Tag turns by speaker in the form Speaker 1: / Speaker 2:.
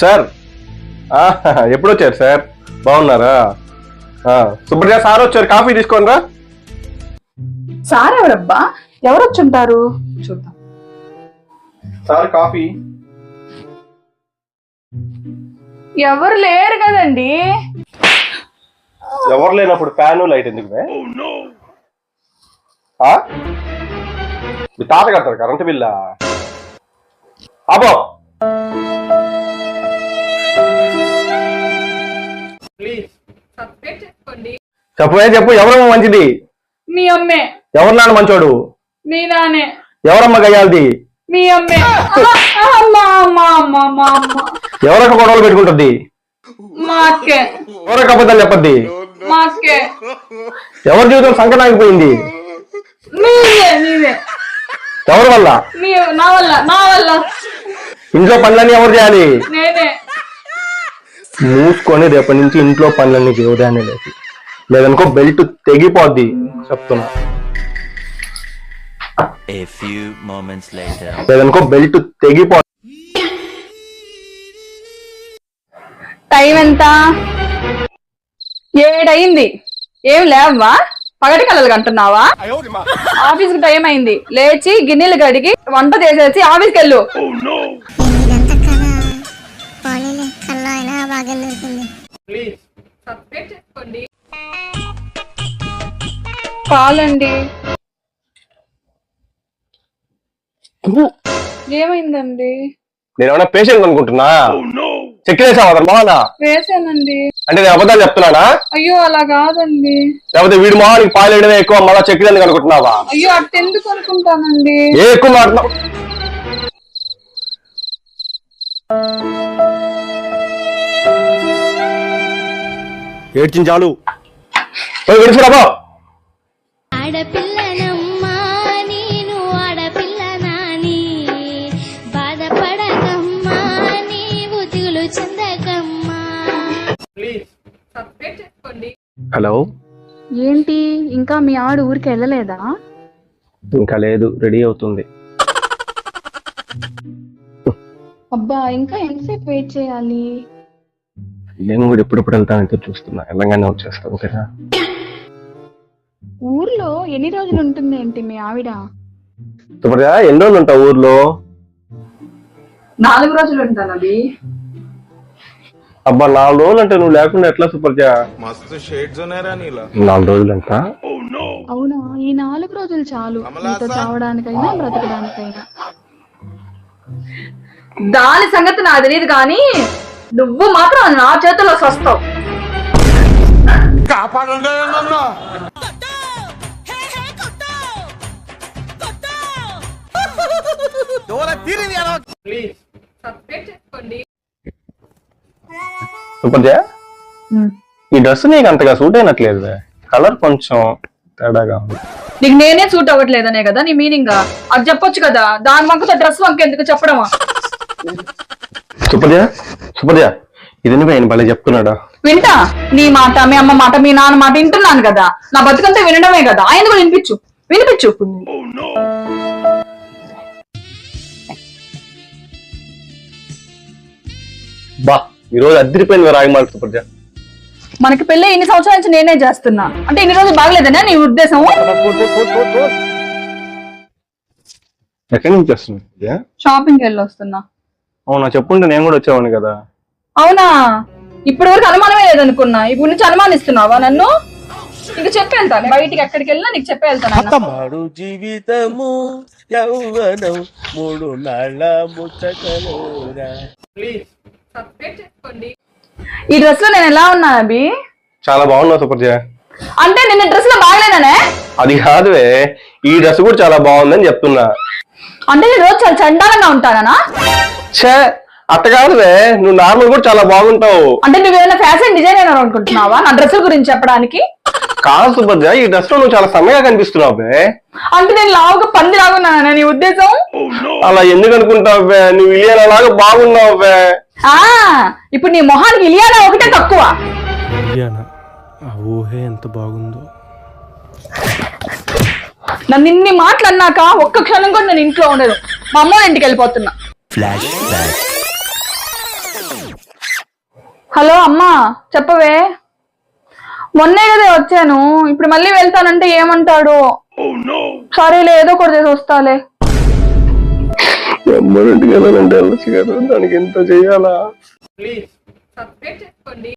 Speaker 1: Sir. ఎప్పుడు వచ్చారు sir? బాగున్నారా? ఆ, సుబ్రజ సార్ వచ్చారు. కాఫీ తీసుకోండి రా.
Speaker 2: సార్ ఎవరబ్బా? ఎవరు వచ్చుంటారు చూద్దాం.
Speaker 1: Sir coffee.
Speaker 2: ఎవరు లేరు కదండి?
Speaker 1: ఎవరు లేనప్పుడు ఫ్యాన్ లైట్ ఎందుకు బే? ఆ? మీ తాత కడతారు కరెంట్ బిల్లా? అబో చెప్పే చెప్పు ఎవరమ్మ మంచిది?
Speaker 2: మీ అమ్మే.
Speaker 1: ఎవరు నాన్న మంచోడు?
Speaker 2: మీ నానే.
Speaker 1: ఎవరమ్మ గయ్యాలది?
Speaker 2: మీ అమ్మే.
Speaker 1: ఎవరొక గొడవలు పెట్టుకుంటుంది? ఎవరొక అబద్ధాలు చెప్పద్ది? ఎవరి జీవితం సంకటాగిపోయింది
Speaker 2: నీవే నీవే
Speaker 1: ఎవరి వల్ల? ఇంట్లో పనులన్నీ ఎవరు చేయాలి? మూసుకొని రేపటి నుంచి ఇంట్లో పనులన్నీ చేయదాన్ని లేదు లేదనుకో బెల్ట్ తెగిపోద్ది చెప్తున్నా. లేదనుకో బెల్ట్ తెగిపో
Speaker 2: టైం ఎంత ఏడయింది. ఏం లేవా పగటి కలలు కంటున్నావా? ఆఫీస్కి టైం అయింది. లేచి గిన్నెలు కడిగి వంట చేసేసి ఆఫీస్కి వెళ్ళు పాలండి. ఏమైందండి?
Speaker 1: నేను ఏమైనా పేషెంట్ అనుకుంటున్నా అతను మొహాన?
Speaker 2: వేసానండి.
Speaker 1: అంటే నేను అబద్ధాలు చెప్తున్నానా?
Speaker 2: అయ్యో అలా కాదండి.
Speaker 1: లేకపోతే వీడి మొహానికి పాలు వేయడమే ఎక్కువ మళ్ళా చెక్కిలేందుకు అనుకుంటున్నావా?
Speaker 2: అయ్యో అట్టెందుకు అనుకుంటానండి?
Speaker 1: ఏ ఎక్కువ మాట్లాడు ఏడ్చింది చాలు. విడిచిరాబో
Speaker 3: ఆడపిల్లనమ్మా నేను ఆడపిల్లనాని. బాధపడకమ్మా నీవు దిగులు చెందకమ్మా.
Speaker 1: హలో?
Speaker 2: ఏంటి ఇంకా మీ ఆవిడ ఊరికి వెళ్ళలేదా?
Speaker 1: ఇంకా లేదు రెడీ అవుతుంది.
Speaker 2: అబ్బా ఇంకా ఎంతసేపు వెయిట్ చేయాలి?
Speaker 1: నేను కూడా ఎప్పుడెప్పుడు వెళ్తానంటే చూస్తున్నా. వెళ్ళంగానే వచ్చేస్తా ఓకేనా
Speaker 2: ఊర్లో ఎన్ని రోజులు ఉంటుంది ఏంటి మీ ఆవిడ?
Speaker 1: సుప్రజ ఎన్ని రోజులు ఉంటావు ఊర్లో?
Speaker 2: నాలుగు రోజులు ఉంటాను అవి
Speaker 1: అబ్బా నాలుగు రోజులు అంటే నువ్వు లేకుండా ఎట్లా సుప్రజ
Speaker 4: మస్తు షేడ్స్ ఉన్నారా నీలా.
Speaker 1: నాలుగు రోజులు అంట
Speaker 2: అవునా? ఈ నాలుగు రోజులు చాలు. మీతో చావడానికైనా బ్రతకడానికైనా. దాని సంగతి నాకు తెలియదు కానీ నువ్వు మాత్రం నా చేతిలో సస్తావు.
Speaker 1: కాపాడండి సుప్రజ ఈ డ్రెస్ నీకు అంతగా సూట్ అయినట్లేదు. కలర్ కొంచెం తేడాగా ఉంది.
Speaker 2: నీకు నేనే సూట్ అవ్వట్లేదనే కదా నీ మీనింగ్? అది చెప్పొచ్చు కదా? దాని వంకతో డ్రెస్ వంక ఎందుకు చెప్పడమా?
Speaker 1: సుప్రజ సుప్రజ ఇది నువ్వు ఆయన భలే చెప్తున్నాడా?
Speaker 2: వింటా? నీ మాట మీ అమ్మ మాట మీ నాన్న మాట వింటున్నాను కదా. నా బతుకంతా వినడమే కదా. ఆయన కూడా వినిపించు? వినిపించు
Speaker 1: బా ఈ రోజు అద్దరిపోయింది రాయమాల సుప్రజ.
Speaker 2: మనకి పెళ్ళి ఇన్ని సంవత్సరాల నుంచి నేనే చేస్తున్నా. అంటే ఇన్ని రోజులు బాగలేదనే నీ ఉద్దేశం?
Speaker 1: ఎక్కడి నుంచి సుప్రజ?
Speaker 2: షాపింగ్ వెళ్ళి వస్తున్నా
Speaker 1: అవునా చెప్పుంటే నేను కూడా వచ్చేవాడిని కదా.
Speaker 2: అవునా? ఇప్పటి వరకు అనుమానమే లేదనుకున్నా. ఇప్పుడు నుంచి అనుమానిస్తున్నావా నన్ను? నీకు చెప్పి వెళ్తాను బయటికి ఎక్కడికి వెళ్ళినా నీకు చెప్పి వెళ్తాను అన్న.
Speaker 5: మాడు జీవితము యౌవనం మూడు
Speaker 2: ఈ డ్రెస్లో నేను ఎలా ఉన్నా అభి?
Speaker 1: చాలా బాగున్నావు సుప్రజ.
Speaker 2: అంటే నిన్న డ్రెస్లో బాగలేనానే
Speaker 1: అది కాదువే ఈ డ్రెస్ కూడా చాలా బాగుందని చెప్తున్నా.
Speaker 2: అంటే నేను రోజు చాలా చండాలంగా ఉంటానా
Speaker 1: ఛే అట్ట కాదువే నువ్వు నార్మల్ కూడా చాలా బాగుంటావు.
Speaker 2: అంటే నువ్వేమైనా ఫ్యాషన్ డిజైనర్ అనుకుంటున్నావా? నా డ్రెస్ గురించి చెప్పడానికి.
Speaker 1: కాదు సుభద్ర ఈ డ్రెస్లో నువ్వు చాలా సమయంగా కనిపిస్తున్నావు బే
Speaker 2: అంటే నేను లావుగా పంది లాగున్నానా నీ ఉద్దేశం?
Speaker 1: అలా ఎందుకు అనుకుంటావు బే నువ్వు ఇలియన్ అలాగా బాగున్నావు బే
Speaker 2: ఆ ఇప్పుడు నీ మొహానికి ఇలియానా ఒకటే తక్కువ.
Speaker 5: ఆ ఊహే ఎంత బాగుందో.
Speaker 2: నన్ను ఇన్ని మాటలు అన్నాక ఒక్క క్షణం కూడా నేను ఇంట్లో ఉండదు మా అమ్మ వాళ్ళ ఇంటికి వెళ్ళిపోతున్నా.
Speaker 6: Flashback.
Speaker 2: హలో అమ్మా చెప్పవే. మొన్నే కదా వచ్చాను. ఇప్పుడు మళ్ళీ వెళ్తానంటే ఏమంటాడు? సరేలే ఏదో ఒకటి చేసి వస్తాలే.
Speaker 1: ఎమ్మడింటికి వెళ్ళాలంటే వెళ్ళచ్చు కదా దానికి ఎంత చెయ్యాలా